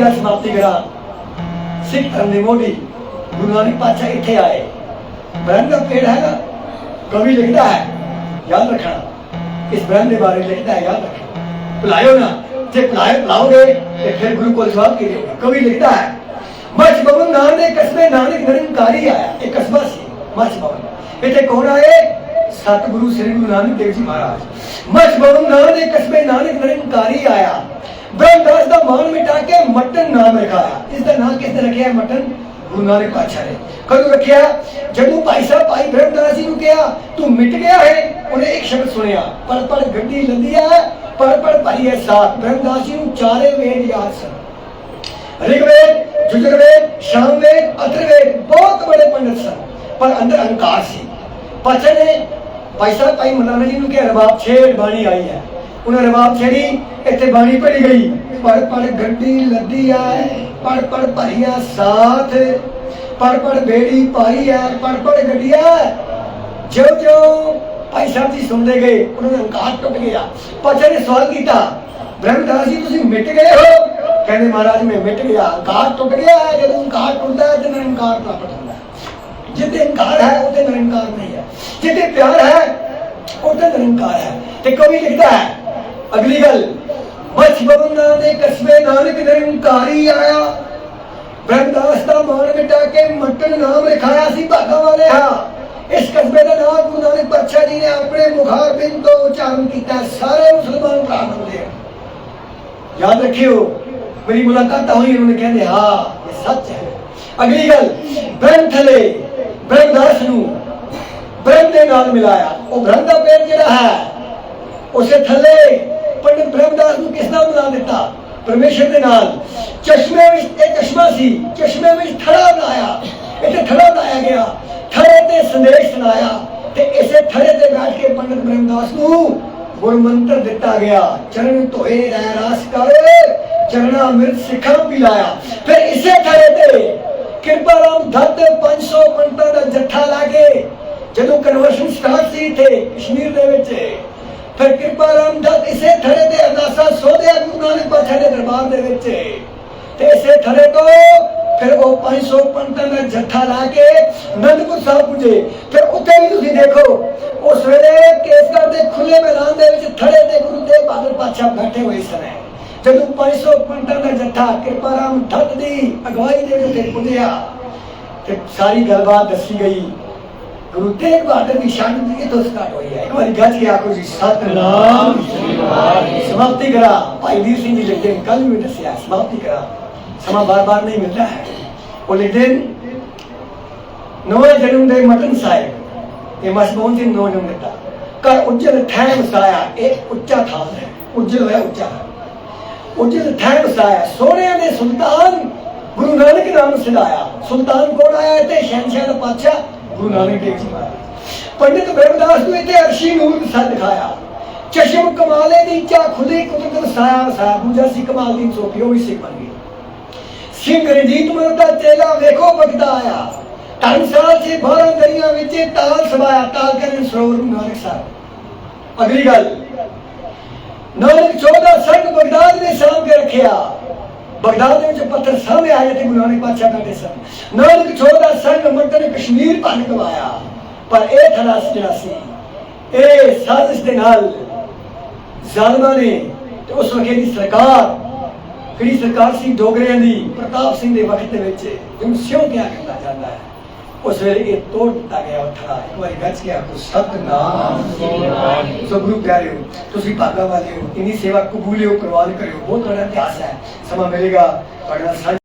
ਸਾਰੀ ਗੱਲ ਸਮਾਪਤੀ ਕਰਾਂ ਸਿੱਖ ਧਰਮ ਦੇ ਮੋਢੀ ਗੁਰੂ ਨਾਨਕ ਪਾਤਸ਼ਾਹ ਇੱਥੇ ਆਏ। ਬ੍ਰਹਮ ਦਾ ਪੇੜ ਹੈਗਾ, ਕਵੀ ਲਿਖਦਾ ਹੈ, ਯਾਦ ਰੱਖਣਾ। ਇਸ ਬ੍ਰਹਮ ਦੇ ਬਾਰੇ ਲਿਖਦਾ ਹੈ, ਯਾਦ ਰੱਖਣਾ। ਭੁਲਾਇਓ ਨਾ, ਜੇ ਭੁਲਾਏ ਭੁਲਾਓਗੇ ਤੇ ਫਿਰ ਗੁਰੂ ਕੋਲ ਜਵਾਬ ਕੀ ਦੇਗਾ ਕਵੀ ਲਿਖਦਾ ਹੈ ਮੱਝ ਭਵਨ ਨਾਮ ਦੇ ਕਸਬੇ ਨਾਨਕ ਨਿਰੰਕਾਰੀ ਆਇਆ। ਇਹ ਕਸਬਾ ਸੀ ਮੱਝ ਭਵਨ। ਇੱਥੇ ਕੌਣ ਆਏ? सतगुरु श्री गुरु नानक देव जी महाराज। मैं बवम नाम एक कस्बे नानक निरंकारी आया। ब्रह्मदास का मान मिटा के मटन नाम रखाया। इसका नाम किस तरह रखे मटन? गुरु नानक पातशाह ने। कदों रखिया? जब भाई साहब, भाई ब्रह्मदास जी को कहा, तू मिट गया है। उन्हें एक शब्द सुनिया। पल पल गड्डी लदिया पल पल भाई है साथ। ब्रह्मदास जी चारे वेद याद सन। ऋग्वेद यजुर्वेद सामवेद अथर्ववेद बहुत बड़े पंडित सन। पर अंदर अहंकार सी। पचने ਭਾਈ ਸਾਹਿਬ, ਭਾਈ ਮਨਾਨਾ ਜੀ ਨੂੰ ਕਿਹਾ ਰਬਾਬ ਛੇੜ ਬਾਣੀ ਆਈ ਹੈ। ਉਹਨਾਂ ਰਬਾਬ ਛੇੜੀ, ਇੱਥੇ ਬਾਣੀ ਪੜੀ ਗਈ। ਪੜ ਪੜ ਗੱਡੀ ਲੱਦੀ ਹੈ ਪੜ ਪੜ ਭਰੀਆ ਸਾਥ, ਪੜ ਪੜ ਬੇੜੀ ਪਾਈ ਹੈ ਪੜ ਪੜ ਗੱਡੀਆ ਜਿਉਂ ਜਿਉਂ ਭਾਈ ਸਾਹਿਬ ਜੀ ਸੁਣਦੇ ਗਏ, ਉਹਨਾਂ ਦਾ ਅਹੰਕਾਰ ਟੁੱਟ ਗਿਆ। ਪਾਚਾ ਨੇ ਸਵਾਲ ਕੀਤਾ ਬ੍ਰਹਮਦਾਸ ਜੀ, ਤੁਸੀਂ ਮਿਟ ਗਏ ਹੋ? ਕਹਿੰਦੇ ਮਹਾਰਾਜ, ਮੈਂ ਮਿਟ ਗਿਆ। ਅਹੰਕਾਰ ਟੁੱਟ ਗਿਆ ਜਦੋਂ ਅਹੰਕਾਰ ਟੁੱਟਦਾ ਹੈ ਤੇ ਨਿਰੰਕਾਰ ਪ੍ਰਾਪਤ ਹੁੰਦਾ ਹੈ ਜਿੱਥੇ ਹੈ, ਉੱਥੇ ਨਿਰੰਕਾਰ ਨਹੀਂ ਹੈ। ਜਿੱਥੇ ਪਿਆਰ ਹੈ ਅਹੰਕਾਰ ਹੈ ਤੇ ਕਵੀ ਲਿਖਦਾ ਹੈ, ਅਗਲੀ ਗੱਲ ਬਚਬੰਦਾਂ ਦੇ ਕਸਬੇ ਨਾਨਕ ਨਿਰੰਕਾਰੀ ਆਇਆ। ਬ੍ਰਹਮਦਾਸ ਦਾ ਮਾਨ ਮਿਟਾ ਕੇ ਮਟਨ ਨਾਮ ਲਿਖਾਇਆ ਸੀ ਭਾਗਾ ਵਾਲੇ ਹਾਂ ਇਸ ਕਸਬੇ ਦਾ ਨਾਮ ਗੁਰੂ ਨਾਨਕ ਪਾਤਸ਼ਾਹ ਜੀ ਨੇ ਆਪਣੇ ਮੁਖਾਰ ਬਿੰਦ ਤੋਂ ਉਚਾਰਨ ਕੀਤਾ ਸਾਰੇ ਮੁਸਲਮਾਨ ਭਰਾ ਹੁੰਦੇ ਯਾਦ ਰੱਖਿਓ, ਮੇਰੀ ਮੁਲਾਕਾਤ ਹੋਈ, ਉਹਨੇ ਕਹਿੰਦੇ ਹਾਂ, ਇਹ ਸੱਚ ਹੈ। ਅਗਲੀ ਗੱਲ ਬ੍ਰਹਮ ਬ੍ਰਹਮਦਾਸ ਨੂੰ ਬ੍ਰਹਮ ਦੇ ਨਾਲ ਮਿਲਾਇਆ ਉਹ ਬ੍ਰਹਮ ਦਾ ਪੇੜ ਜਿਹੜਾ ਹੈ ਉਸੇ ਥੱਲੇ ਪੰਡਿਤ ਬ੍ਰਹਮਦਾਸ ਨੂੰ ਕਿਸ ਨਾਲ ਮਿਲਾ ਦਿੱਤਾ ਪਰਮੇਸ਼ਰ ਦੇ ਨਾਲ ਚਸ਼ਮੇ ਵਿੱਚ ਇਹ ਚਸ਼ਮਾ ਸੀ ਚਸ਼ਮੇ ਵਿੱਚ ਥੜਾ ਬਣਾਇਆ ਇੱਥੇ ਥੜਾ ਬਣਾਇਆ ਗਿਆ ਥੜੇ ਤੇ ਸੰਦੇਸ਼ ਸੁਣਾਇਆ ਤੇ ਇਸੇ ਥੜੇ ਤੇ ਬੈਠ ਕੇ ਪੰਡਿਤ ਬ੍ਰਹਮਦਾਸ ਨੂੰ ਗੁਰ ਮੰਤਰ ਦਿੱਤਾ ਗਿਆ ਚਰਨ ਧੋਏ ਰਹਿ ਰਾਸ ਕਰ ਚਰਣਾ ਮਿਰਤ ਸਿੱਖਾਂ ਪਿਲਾਇਆ ਫਿਰ ਇਸੇ ਥੜੇ ਤੇ ਕਿਰਪਾ ਰਾਮ ਦੱਤ 500 ਪੰਡਤਾਂ ਦਾ ਜੱਥਾ ਲਾ ਕੇ ਜਦੋਂ ਕਨਵਰਸ਼ਨ ਸਟਾਰਟ ਸੀ ਇੱਥੇ ਕਸ਼ਮੀਰ ਦੇ ਵਿੱਚ, ਫਿਰ ਕਿਰਪਾ ਰਾਮ ਦੱਤ ਇਸੇ ਥੜੇ ਤੇ ਅਰਦਾਸਾ ਸੋਧਿਆ ਗੁਰੂ ਨਾਨਕ ਪਾਤਸ਼ਾਹ ਦੇ ਦਰਬਾਰ ਦੇ ਵਿੱਚ। ਤੇ ਇਸੇ ਥੜੇ ਤੋਂ ਫਿਰ ਉਹ 500 ਪੰਡਤਾਂ ਦਾ ਜੱਥਾ ਲਾ ਕੇ ਅਨੰਦਪੁਰ ਸਾਹਿਬ ਪੁੱਜੇ। ਫਿਰ ਉੱਥੇ ਵੀ ਤੁਸੀਂ ਦੇਖੋ ਉਸ ਵੇਲੇ ਕੇਸਗੜ੍ਹ ਦੇ ਖੁੱਲੇ ਮੈਦਾਨ ਦੇ ਵਿੱਚ ਥੜੇ ਦੇ ਗੁਰੂ ਦੇ ਬਹਾਦਰ ਪਾਤਸ਼ਾਹ ਬੈਠੇ ਹੋਏ ਸਨ। ਜਦੋਂ 500 ਪੰਤਾਂ ਦਾ ਜੱਥਾ ਕਿਰਪਾ ਰਾਮ ਦੱਤ ਦੀ ਅਗਵਾਈ ਦੇ ਵਿੱਚ ਉੱਥੇ ਪੁੱਜਿਆ, ਤੇ ਸਾਰੀ ਗੱਲਬਾਤ ਦੱਸੀ ਗਈ। ਗੁਰੂ ਤੇਗ ਬਹਾਦਰ ਦੀ ਸ਼ਾਨ ਦੀ ਤੋਂ ਸਟਾਰਟ ਹੋਈ ਹੈ। ਇੱਕ ਗੱਜ ਕੇ ਆਖੋ ਜੀ, ਸਤਨਾਮ ਸ੍ਰੀ ਵਾਹਿਗੁਰੂ ਸਮਾਪਤੀ ਕਰਾ। ਭਾਈ ਵੀਰ ਸਿੰਘ ਜੀ ਲਿਖਦੇ ਕੱਲ ਵੀ ਦੱਸਿਆ, ਸਮਾਪਤੀ ਕਰਾ। ਸਮਾਂ ਬਾਰ-ਬਾਰ ਨਹੀਂ ਮਿਲਦਾ ਹੈ। ਉਹ ਲਿਖਦੇ ਨਵੇਂ ਜਨਮ ਦੇ ਮਟਨ ਸਾਹਿਬ ਇਹ ਮਸਬੂਨ ਦੀ ਨੋ ਜਨਮ ਦਿੱਤਾ। ਕਰ ਉੱਜਲ ਠਹਿ ਵਸਾਇਆ, ਇਹ ਉੱਚਾ ਥਾਂ ਹੈ। ਉੱਜਲ ਹੋਇਆ ਉੱਚਾ। ਉੱਜਲ ਠਹਿ ਵਸਾਇਆ, ਸੋਹਣਿਆਂ ਦੇ ਸੁਲਤਾਨ ਗੁਰੂ ਨਾਨਕ ਨਾਮ ਸਿਲਾਇਆ ਸੁਲਤਾਨ ਕੋਲ ਆਇਆ ਤੇ ਸ਼ਹਿਨशाह ਦਾ ਪਾਤਸ਼ਾਹ। ਗੁਰੂ ਨਾਨਕ ਦੇਵ ਜੀ ਪੰਡਿਤ ਬ੍ਰਹਮਦਾਸ ਨੂੰ ਇੱਥੇ ਅਰਸ਼ੀ ਨੂਰ ਸਾ ਦਿਖਾਇਆ। ਚਸ਼ਮ ਕਮਾਲੇ ਦੀ ਚਾ ਖੁਦੀ ਕੁਦਰਤ ਵਸਾਇਆ ਵਸਾਇਆ ਦੂਜਾ ਸੀ, ਕਮਾਲ ਦੀ ਚੋਪੀ ਉਹ ਵੀ ਸਿੱਖ ਬਣ ਗਈ ਸਿੰਘ ਰਣਜੀਤ ਮਰ ਦਾ ਚੇਲਾ ਵੇਖੋ ਬਗਦਾ ਆਇਆ। ਢੰਗ ਸਾਲ ਚ 12 ਦਰਿਆ ਵਿੱਚ ਤਾਲ ਸਵਾਇਆ, ਤਾਲ ਕਰਨ ਸਰੋਵਰ ਨੂੰ ਨਾਨਕ ਸਾਹਿਬ। ਅਗਲੀ ਗੱਲ। ਨਾਨਕ 14 ਸੰਗ ਬਗਦਾਦ ਨੇ ਸਾਂਭ ਕੇ ਰੱਖਿਆ। ਬਗਦਾਦ ਦੇ ਵਿੱਚ ਪੱਥਰ ਸਾਹਮਣੇ ਆਏ ਤੇ ਗੁਰੂ ਨਾਨਕ ਪਾਤਸ਼ਾਹ ਬੈਠੇ ਸਨ ਨਾਨਕ 14 ਸੰਗ ਮੰਤਰ ਕਸ਼ਮੀਰ ਭੰਨ ਗਵਾਇਆ ਪਰ ਇਹ ਥਲਾਸ ਜਿਹੜਾ ਸੀ। ਇਹ ਸਾਜ਼ਿਸ਼ ਦੇ ਨਾਲ ਜ਼ਾਲਮਾਂ ਨੇ ਤੇ ਉਸ ਵਕਤ ਦੀ ਸਰਕਾਰ ਕਿਹੜੀ ਸਰਕਾਰ ਸੀ ਡੋਗਰਿਆਂ ਦੀ, ਪ੍ਰਤਾਪ ਸਿੰਘ ਦੇ ਵਕਤ ਦੇ ਵਿੱਚ ਜਿਹਨੂੰ ਸਿਉਂ ਕਿਹਾ ਕੀਤਾ ਜਾਂਦਾ ਹੈ। ਉਸ ਵੇਲੇ ਇਹ ਤੋੜ ਦਿੱਤਾ ਗਿਆ ਉਹ ਥੜਾ ਇੱਕ ਵਾਰੀ ਗੱਜ ਗਿਆ ਕੋ ਸਤਨਾਮ। ਸੋ ਗੁਰੂ ਪਿਆਰਿਓ ਤੁਸੀਂ ਭਾਗਾ ਵਾਲੇ ਹੋ। ਇਨੀ ਸੇਵਾ ਕਬੂਲਿਓ ਪ੍ਰਵਾਨ ਕਰਿਓ। ਬਹੁਤ ਬੜਾ ਇਤਿਹਾਸ ਹੈ। ਸਮਾਂ ਮਿਲੇਗਾ। ਤੁਹਾਡਾ